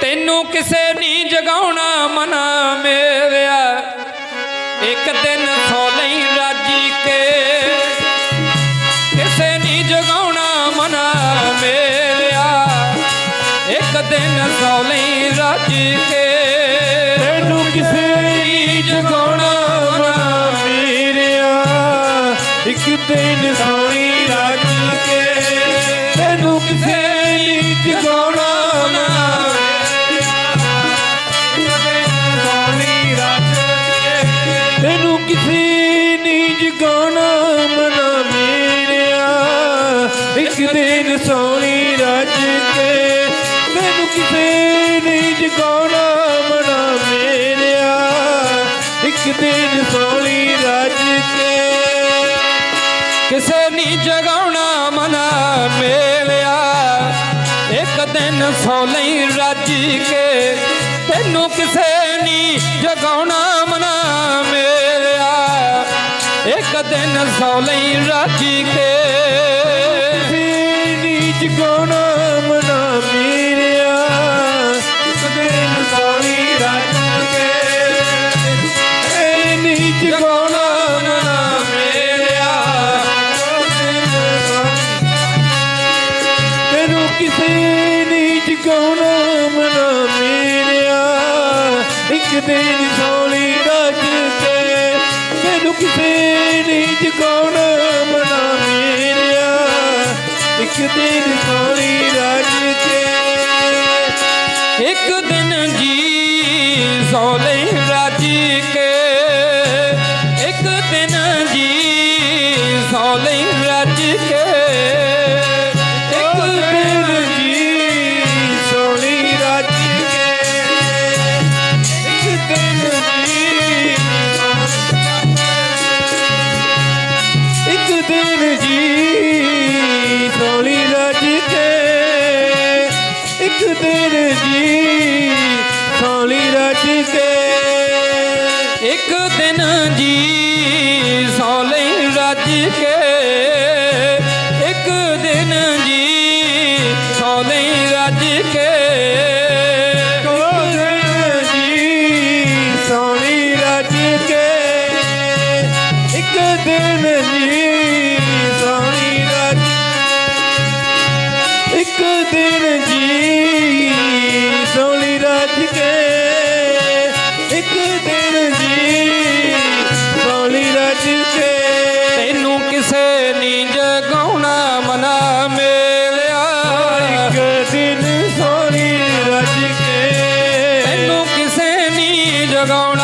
ਤੈਨੂੰ ਕਿਸੇ ਨਹੀਂ ਜਗਾਉਣਾ ਮਨਾ ਮੇਰਿਆ। ਇੱਕ ਦਿਨ ਸੋ ਲਈ ਰਾਜੀ ਕੇ। ਕਿਸੇ ਨਹੀਂ ਜਗਾਉਣਾ ਮਨਾ ਮੇਰਿਆ। ਇੱਕ ਦਿਨ ਸੋ ਲਈ ਰਾਜੀ ਕੇ। ਤੈਨੂੰ ਕਿਸੇ ਨਹੀਂ ਜਗਾਉਣਾ ਮਨਾ ਮੇਰਿਆ। ਇੱਕ ਦਿਨ ਸੋਈ ਰੱਜ ਕੇ। ਤੈਨੂੰ ਕਿਸੇ ਨਹੀਂ ਜਗਾਉਣਾ ਕਿਸੇ ਨਹੀਂ ਜਗਾਉਣਾ ਮਨਾ ਮੇਰਿਆ ਇੱਕ ਦਿਨ ਸੋਈ ਰੱਜ ਕੇ ਤੈਨੂੰ ਕਿਸੇ ਨਹੀਂ ਜਗਾਉਣਾ ਮਨਾ ਮੇਰਿਆ ਇੱਕ ਦਿਨ ਸੋਈ ਰੱਜ ਕੇ ਕਿਸੇ ਨਹੀਂ ਜਗਾਉਣਾ ਮਨਾ ਮੇਲਿਆ, ਇੱਕ ਦਿਨ ਸੌ ਲਈ ਕੇ ਤੈਨੂੰ ਕਿਸੇ ਨਹੀਂ ਜਗਾਉਣਾ ਮਨਾ ਦਿਨ ਸੌ ਲਈ ਰਾਜੀ ਕੇ ਨੀਚ ਜਗਾਉਣਾ ਮਨਾ ਮੇਰਿਆ ਇੱਕ ਦਿਨ ਸੋਈ ਰੱਜ ਕੇ ਇਹ ਨਹੀਂ ਜਗਾਉਣਾ ਮਨਾ ਮੇਰਿਆ ਕਿਸੇ ਨਹੀਂ ਜਗਾਉਣਾ ਮਨਾ ਮੇਰਿਆ ਇੱਕ ਦਿਨ ਸੌ ਲਈ ਤੈਨੂੰ ਕਿਸੇ ਨਹੀਂ ਜਗਾਉਣਾ ਮਨਾ ਮੇਰਿਆ ਇੱਕ ਦਿਨ ਸੋਲੀ ਰੱਜ ਕੇ ਇੱਕ ਦਿਨ ਜੀ ਸੌ ਸੋਲੀ ਕੇ ਇੱਕ ਦਿਨ ਜੀ ਸੌ ਲਈ ਰੱਜ ਕੇ। ਇੱਕ ਦਿਨ ਜੀ ਸੌ ਲਈ ਰੱਜ ਕੇ। ਜੀ ਸੋਹਣੀ ਰੱਜ ਕੇ। ਇੱਕ ਦਿਨ ਜੀ ਸੋਹਣੀ ਰੱਜ ਇੱਕ ਦਿਨ ਜੀ ਸੋਹਣੀ ਰੱਜ ਕੇ। ਇੱਕ ਦਿਨ ਜੀ ਸੋਹਣੀ ਰੱਜ ਕੇ। ਤੈਨੂੰ ਕਿਸੇ ਨਹੀਂ ਜਗਾਉਣਾ ਮਨਾ ਮੇਲਿਆ। ਇੱਕ ਦਿਨ ਸੋਹਣੀ ਰੱਜ ਕੇ। ਤੈਨੂੰ ਕਿਸੇ ਨਹੀਂ ਜਗਾਉਣਾ